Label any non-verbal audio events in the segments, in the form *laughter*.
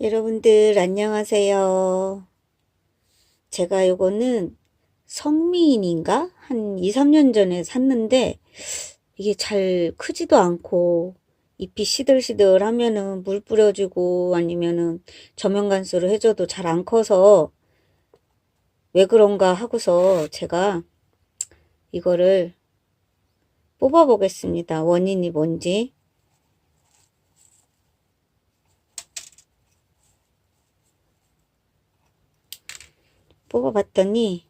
여러분들 안녕하세요. 제가 요거는 성미인인가? 한 2, 3년 전에 샀는데 이게 잘 크지도 않고 잎이 시들시들 하면은 물 뿌려주고 아니면은 저면간수를 해줘도 잘 안 커서 왜 그런가 하고서 제가 이거를 뽑아 보겠습니다. 원인이 뭔지. 뽑아봤더니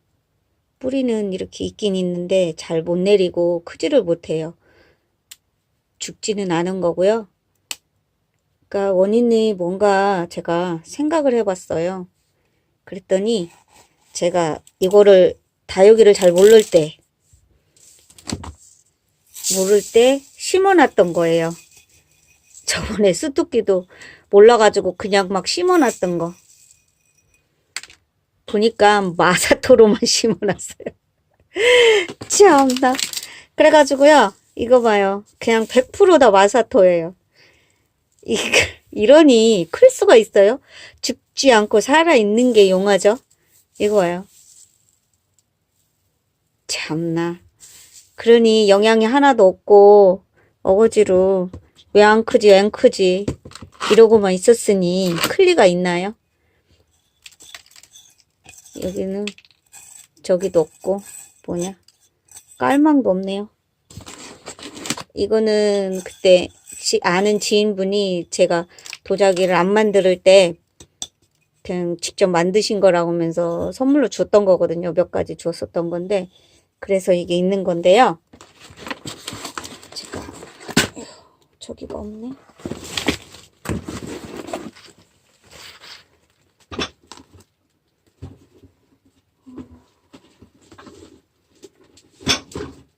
뿌리는 이렇게 있긴 있는데 잘 못 내리고 크지를 못해요. 죽지는 않은 거고요. 그러니까 원인이 뭔가 제가 생각을 해봤어요. 그랬더니 제가 이거를 다육이를 잘 모를 때 모를 때 심어놨던 거예요. 저번에 수투기도 몰라가지고 그냥 막 심어놨던 거. 보니까 마사토로만 *laughs* 심어놨어요. 참나. 그래가지고요. 이거 봐요. 그냥 100%다 마사토예요. 이, 이러니 클 수가 있어요? 죽지 않고 살아있는 게 용하죠? 이거 봐요. 참나. 그러니 영양이 하나도 없고 어거지로 왜 안 크지 왜안 크지 이러고만 있었으니 클 리가 있나요? 여기는 저기도 없고 뭐냐 깔망도 없네요. 이거는 그때 지- 아는 지인분이 제가 도자기를 안 만들 때 그냥 직접 만드신 거라고 하면서 선물로 줬던 거거든요. 몇 가지 주었었던 건데 그래서 이게 있는 건데요. 제가 저기가 없네.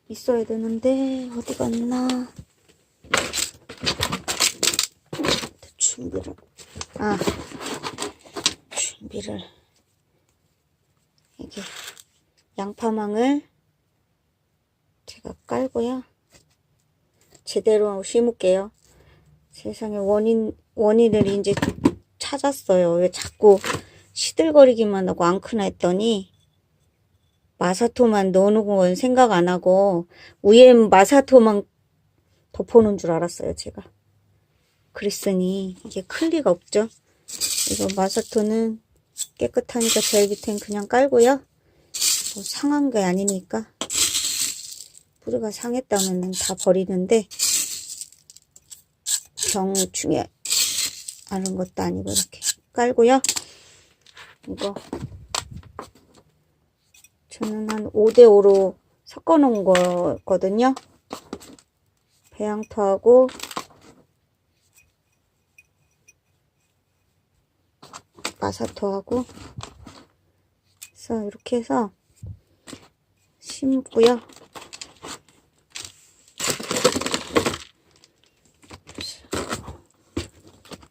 있어야 되는데 어디 갔나? 준비를 아 준비를 이게 양파망을 제가 깔고요. 제대로 심을게요. 세상에 원인 원인을 이제 찾았어요. 왜 자꾸 시들거리기만 하고 안 크나 했더니 마사토만 넣어놓은 건 생각 안 하고 위에 마사토만 덮어놓은 줄 알았어요, 제가. 그랬으니 이게 클 리가 없죠. 이거 마사토는 깨끗하니까 제일 밑엔 그냥 깔고요. 뭐 상한 게 아니니까 뿌리가 상했다면 다 버리는데 병 중에 아는 것도 아니고 이렇게 깔고요. 이거 저는 한 5대5로 섞어 놓은 거거든요. 배양토하고 마사토하고 그래서 이렇게 해서 심고요.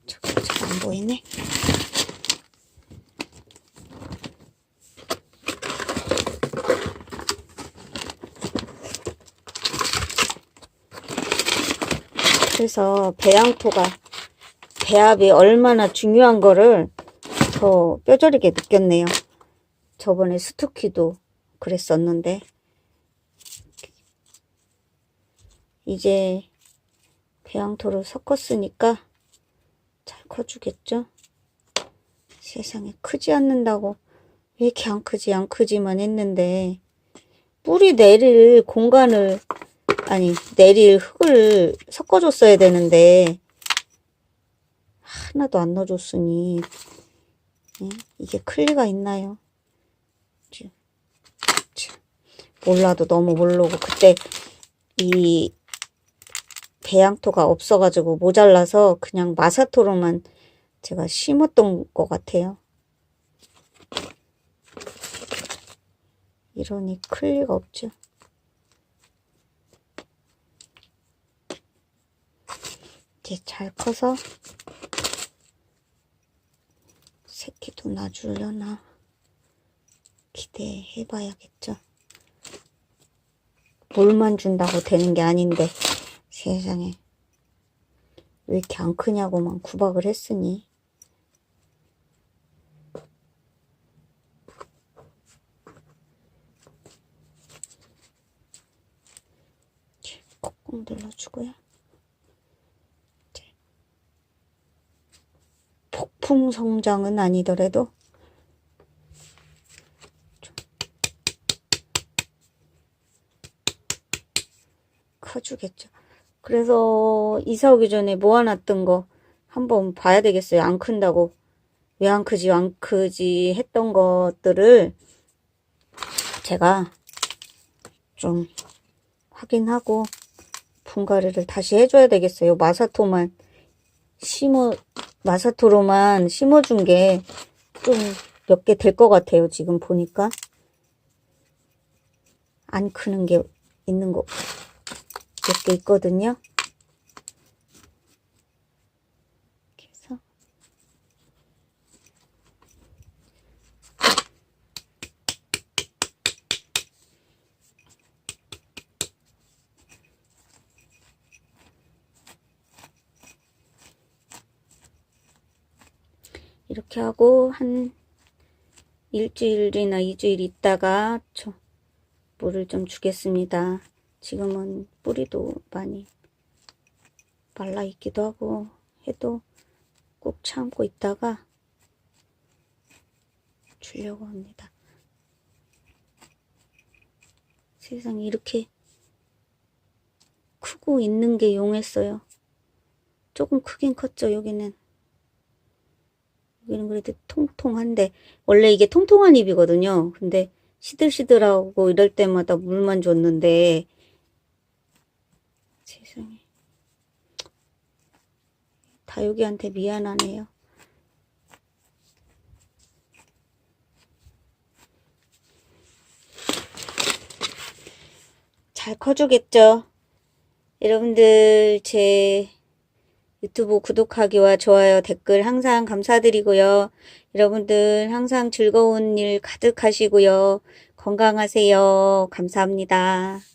저기 잘안 보이네. 그래서 배양토가 배합이 얼마나 중요한 거를 더 뼈저리게 느꼈네요. 저번에 스투키도 그랬었는데 이제 배양토를 섞었으니까 잘 커주겠죠? 세상에 크지 않는다고 왜 이렇게 안 크지 안 크지만 했는데 뿌리 내릴 공간을 아니 내릴 흙을 섞어줬어야 되는데 하나도 안 넣어줬으니 예? 이게 클 리가 있나요? 몰라도 너무 모르고 그때 이 배양토가 없어가지고 모자라서 그냥 마사토로만 제가 심었던 것 같아요. 이러니 클 리가 없죠. 이렇게 잘 커서 새끼도 놔주려나 기대해 봐야겠죠. 볼만 준다고 되는 게 아닌데 세상에 왜 이렇게 안 크냐고만 구박을 했으니 꾹꾹 눌러주고요. 폭풍 성장은 아니더라도 좀 커주겠죠. 그래서 이사 오기 전에 모아놨던 거 한번 봐야 되겠어요. 안 큰다고. 왜 안 크지, 안 크지 했던 것들을 제가 좀 확인하고 분갈이를 다시 해줘야 되겠어요. 마사토만 심어, 마사토로만 심어준 게 좀 몇 개 될 것 같아요. 지금 보니까. 안 크는 게 있는 거 몇 개 있거든요. 그래서 이렇게 하고 한 일주일이나 이주일 있다가 저 물을 좀 주겠습니다. 지금은 뿌리도 많이 말라 있기도 하고 해도 꼭 참고 있다가 주려고 합니다. 세상에 이렇게 크고 있는 게 용했어요. 조금 크긴 컸죠, 여기는. 여기는 그래도 통통한데 원래 이게 통통한 잎이거든요. 근데 시들시들하고 이럴 때마다 물만 줬는데 세상에 다육이한테 미안하네요. 잘 커주겠죠? 여러분들 제 유튜브 구독하기와 좋아요, 댓글 항상 감사드리고요. 여러분들 항상 즐거운 일 가득하시고요. 건강하세요. 감사합니다.